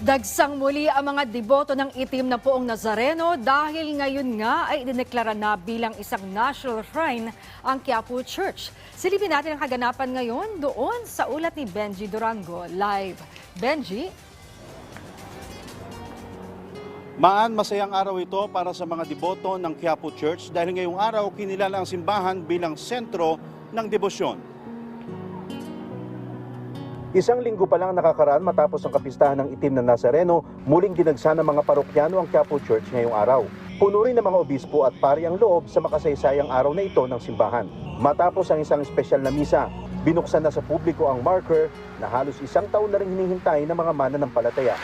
Dagsang muli ang mga deboto ng itim na poong Nazareno dahil ngayon nga ay dineklara na bilang isang national shrine ang Quiapo Church. Silipin natin ang kaganapan ngayon doon sa ulat ni Benji Durango live. Benji? Maan, masayang araw ito para sa mga deboto ng Quiapo Church dahil ngayong araw kinilala ang simbahan bilang sentro ng debosyon. Isang linggo pa lang nakakaraan matapos ang kapistahan ng itim na Nazareno, muling dinagsa ng mga parokyano ang Quiapo Church ngayong araw. Puno rin ng mga obispo at pari ang loob sa makasaysayang araw na ito ng simbahan. Matapos ang isang espesyal na misa, binuksan na sa publiko ang marker na halos isang taon na rin hinihintay ng mga mananampalataya.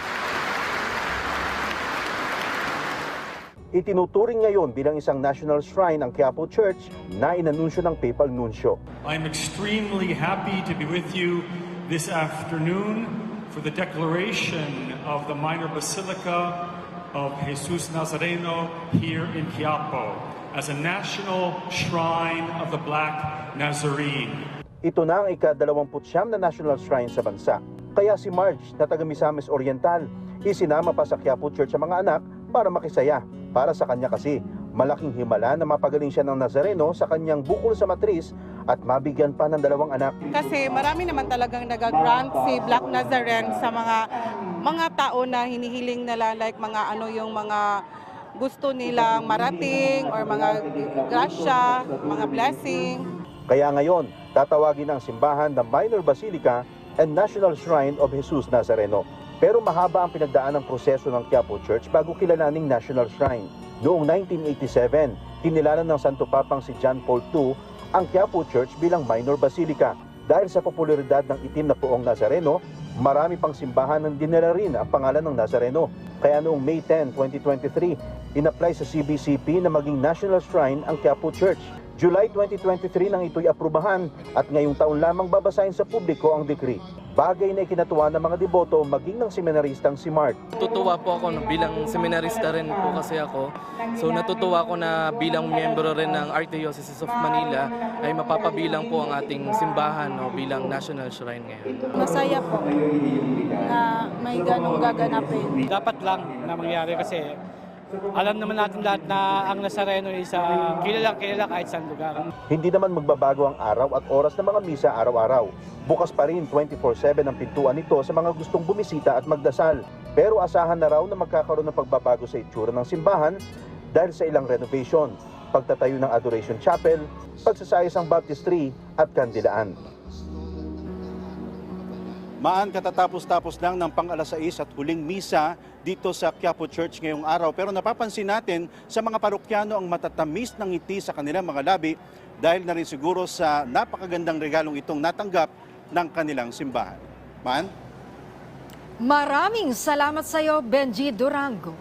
Itinuturing ngayon bilang isang national shrine ang Quiapo Church na inanunsyo ng Papal Nuncio. I'm extremely happy to be with you this afternoon for the declaration of the minor basilica of Jesus Nazareno here in Quiapo as a national shrine of the Black Nazarene. Ito na ang ika-29 na national shrine sa bansa. Kaya si Marge na taga Misamis Oriental, isinama pa sa Quiapo Church ang mga anak para makisaya. Para sa kanya kasi, malaking himala na mapagaling siya ng Nazareno sa kanyang bukol sa matris at mabigyan pa ng dalawang anak. Kasi marami naman talagang nag-grant si Black Nazarene sa mga mga tao na hinihiling nila like mga ano yung mga gusto nilang marating or mga grasya, mga blessing. Kaya ngayon, tatawagin ang simbahan na Minor Basilica and National Shrine of Jesus Nazareno. Pero mahaba ang pinagdaan ng proseso ng Quiapo Church bago kilalaning National Shrine. Noong 1987, kinilala ng Santo Papang si John Paul II ang Quiapo Church bilang minor basilica. Dahil sa popularidad ng itim na poong Nazareno, marami pang simbahan ang dinala rin ang pangalan ng Nazareno. Kaya noong May 10, 2023, in-apply sa CBCP na maging National Shrine ang Quiapo Church. July 2023 nang ito'y aprubahan at ngayong taon lamang babasahin sa publiko ang decree. Bagay na ikinatuwa ng mga deboto maging ng seminaristang si Mark. Natutuwa po ako no, bilang seminarista rin po kasi ako. So natutuwa ako na bilang miyembro rin ng Archdiocese of Manila ay mapapabilang po ang ating simbahan no, bilang national shrine ngayon. masaya po na may ganong gaganapin. dapat lang na mangyari kasi alam naman natin lahat na ang Nazareno ay isa kilalang kilala kahit saan lugar. Hindi naman magbabago ang araw at oras ng mga misa araw-araw. Bukas pa rin 24-7 ang pintuan nito sa mga gustong bumisita at magdasal. Pero asahan na raw na magkakaroon ng pagbabago sa itsura ng simbahan dahil sa ilang renovation, pagtatayo ng Adoration Chapel, pagsasayas ng baptistry at kandilaan. Maan katatapos-tapos lang ng pang alas 6 at huling misa dito sa Quiapo Church ngayong araw. Pero napapansin natin sa mga parokyano ang matatamis ng ngiti sa kanilang mga labi dahil na rin siguro sa napakagandang regalong itong natanggap ng kanilang simbahan. Maan? Maraming salamat sa iyo, Benji Durango.